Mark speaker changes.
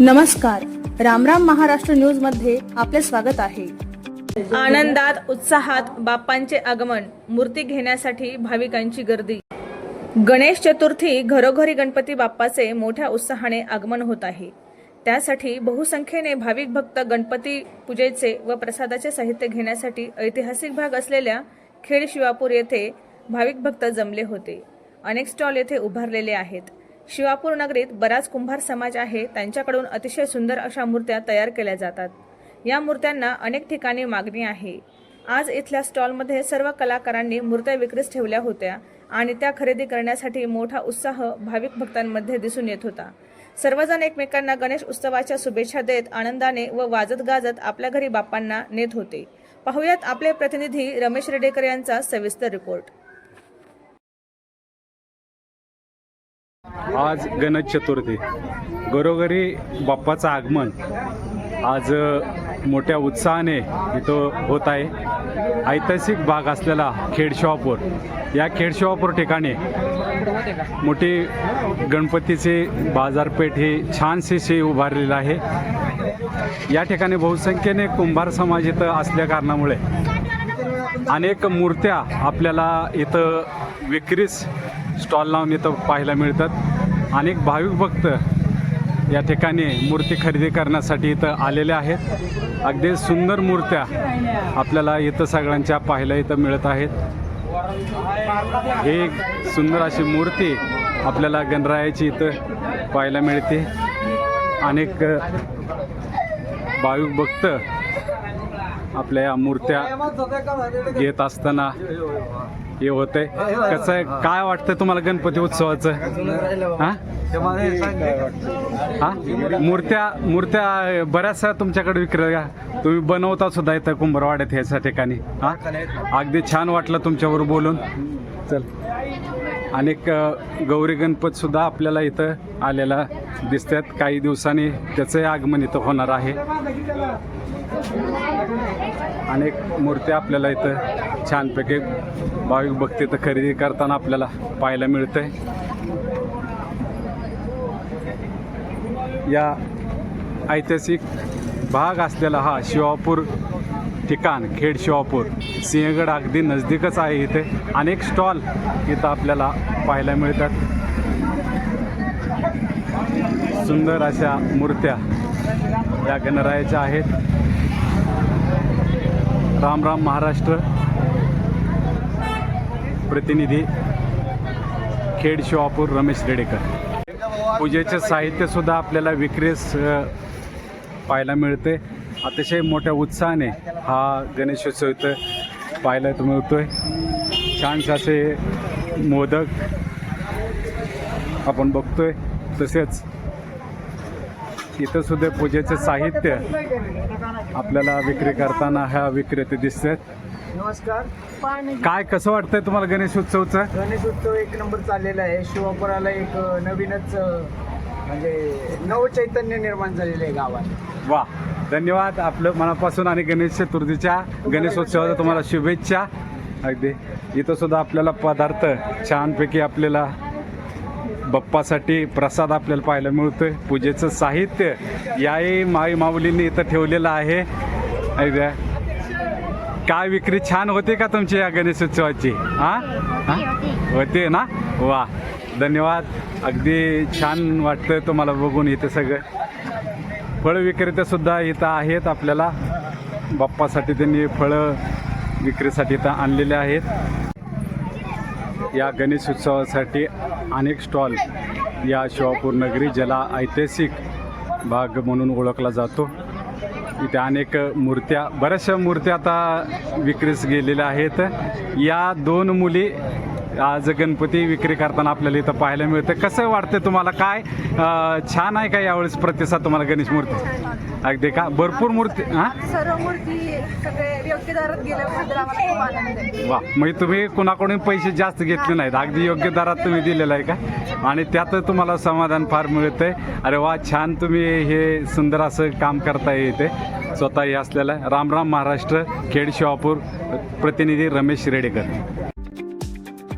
Speaker 1: नमस्कार. रामराम महाराष्ट्र न्यूजमध्ये आपले स्वागत आहे.
Speaker 2: आनंदात उत्साहात बाप्पांचे आगमन मूर्ती घेण्यासाठी भाविकांची गर्दी. गणेश चतुर्थी घरोघरी गणपती बाप्पाचे मोठ्या उत्साहाने आगमन होत आहे. त्यासाठी बहुसंख्येने भाविक भक्त गणपती पूजेचे व प्रसादाचे साहित्य घेण्यासाठी ऐतिहासिक भाग असलेल्या खेड शिवापूर येथे भाविक भक्त जमले होते. अनेक स्टॉल येथे उभारलेले आहेत. शिवापूर नगरीत बराच कुंभार समाज आहे. त्यांच्याकडून अतिशय सुंदर अशा मूर्त्या तयार केल्या जातात. या मूर्त्यांना अनेक ठिकाणी मागणी आहे. आज इथल्या स्टॉलमध्ये सर्व कलाकारांनी मूर्त्या विक्रीस ठेवल्या होत्या आणि त्या खरेदी करण्यासाठी मोठा उत्साह भाविक भक्तांमध्ये दिसून येत होता. सर्वजण एकमेकांना गणेश उत्सवाच्या शुभेच्छा देत आनंदाने व वाजत गाजत आपल्या घरी बाप्पांना नेत होते. पाहुयात आपले प्रतिनिधी रमेश रेडेकर यांचा सविस्तर रिपोर्ट
Speaker 3: आज गणेश चतुर्थी. घरोघरी बाप्पाचं आगमन आज मोठ्या उत्साहाने इथं होत आहे. ऐतिहासिक भाग असलेला खेडशिवापूर. या खेडशिवापूर ठिकाणी मोठी गणपतीची बाजारपेठ ही छानशीशी उभारलेली आहे. या ठिकाणी बहुसंख्येने कुंभार समाज इथं असल्या कारणामुळे अनेक मूर्त्या आपल्याला इथं विक्रीस स्टॉल लावून इथं पाहायला मिळतात. अनेक भाविक भक्त या ठिकाणी मूर्ती खरेदी करण्यासाठी इथं आलेले आहेत. अगदी सुंदर मूर्त्या आपल्याला इथं सगळ्यांच्या पाहायला इथं मिळत आहेत. हे एक सुंदर अशी मूर्ती आपल्याला गणरायाची इथं पाहायला मिळते. अनेक भाविक भक्त आपल्या या मूर्त्या घेत असताना हे होतंय. कसं आहे? काय वाटतं तुम्हाला गणपती उत्सवाचं? हा? मूर्त्या मूर्त्या बऱ्याचशा तुमच्याकडे विक्री तुम्ही बनवता सुद्धा इथं कुंभरवाड्यात ह्याच्या ठिकाणी. हा? अगदी छान वाटलं तुमच्यावर बोलून. चल. अनेक गौरी गणपत सुद्धा आपल्याला इथं आलेला दिसतात. काही दिवसांनी त्याचंही आगमन इथं होणार आहे. अनेक मूर्त्या आपल्याला इथं छानपैकी भाविक भक्ती इथं खरेदी करताना आपल्याला पाहायला मिळतंय. या ऐतिहासिक भाग असलेला हा शिवापूर ठिकाण खेड शिवापूर सिंहगड अगदी नजदीकच आहे इथे. अनेक स्टॉल इथं आपल्याला पाहायला मिळतात. सुंदर अशा मूर्त्या या गणरायाच्या आहेत. राम राम महाराष्ट्र प्रतिनिधी खेड शिवापूर रमेश रेडेकर. पूजेचे साहित्यसुद्धा आपल्याला विक्रीस पाहायला मिळते अतिशय मोठ्या उत्साहाने हा गणेशोत्सव इथं पाहायला इथं मिळतोय छानसे असे मोदक आपण बघतोय. तसेच इथं सुद्धा पूजेचे साहित्य आपल्याला विक्री करताना ह्या विक्रेते दिसतात.
Speaker 4: नमस्कार.
Speaker 3: काय कसं वाटतंय तुम्हाला गणेश उत्सवचं?
Speaker 4: गणेश उत्सव एक नंबर चाललेला आहे. शिवापुराला एक नवीनच म्हणजे नवचैतन्य निर्माण झालेलं आहे गावात.
Speaker 3: वा. धन्यवाद आपलं मनापासून आणि गणेश चतुर्थीच्या गणेशोत्सवाच्या तुम्हाला शुभेच्छा. अगदी. इथं सुद्धा आपल्याला पदार्थ छानपैकी आपल्याला बाप्पासाठी प्रसाद आपल्याला पाहायला मिळतोय. पूजेचं साहित्य याही माई माऊलींनी इथं ठेवलेलं आहे. अगदी काय विक्री छान होते का तुमची या गणेशोत्सवाची हां? हा? होते ना? वा. धन्यवाद. अगदी छान वाटतं तुम्हाला बघून इथं सगळं. फळ विक्रेते सुद्धा इथं आहेत आपल्याला. बाप्पासाठी त्यांनी फळं विक्रीसाठी इथं आणलेले आहेत. या गणेश उत्सवासाठी अनेक स्टॉल या शिवापूर नगरी ज्याला ऐतिहासिक भाग म्हणून ओळखला जातो. इथे अनेक मूर्त्या बऱ्याचशा मूर्त्या आता विक्रीस गेलेल्या आहेत. या दोन मुली आज गणपती विक्री करताना आपल्याला इथं पाहायला मिळतं कसं वाटतं तुम्हाला? काय छान आहे का यावेळेस प्रतिसाद तुम्हाला गणेश मूर्ती? अगदी का? भरपूर मूर्ती हां?
Speaker 5: सर्व मूर्ती सगळे योग्य दरात गेल्याबद्दल आम्हाला खूप आनंद आहे.
Speaker 3: वा म्हणजे तुम्ही कुणाकडून पैसे जास्त घेतले नाहीत. अगदी योग्य दरात तुम्ही दिलेलं आहे का? आणि त्यात तुम्हाला समाधान फार मिळतंय. अरे वा छान तुम्ही हे सुंदर असं काम करताय इथे. स्वतः हे असलेलं राम राम महाराष्ट्र खेड शिवापूर प्रतिनिधी रमेश रेडेकर.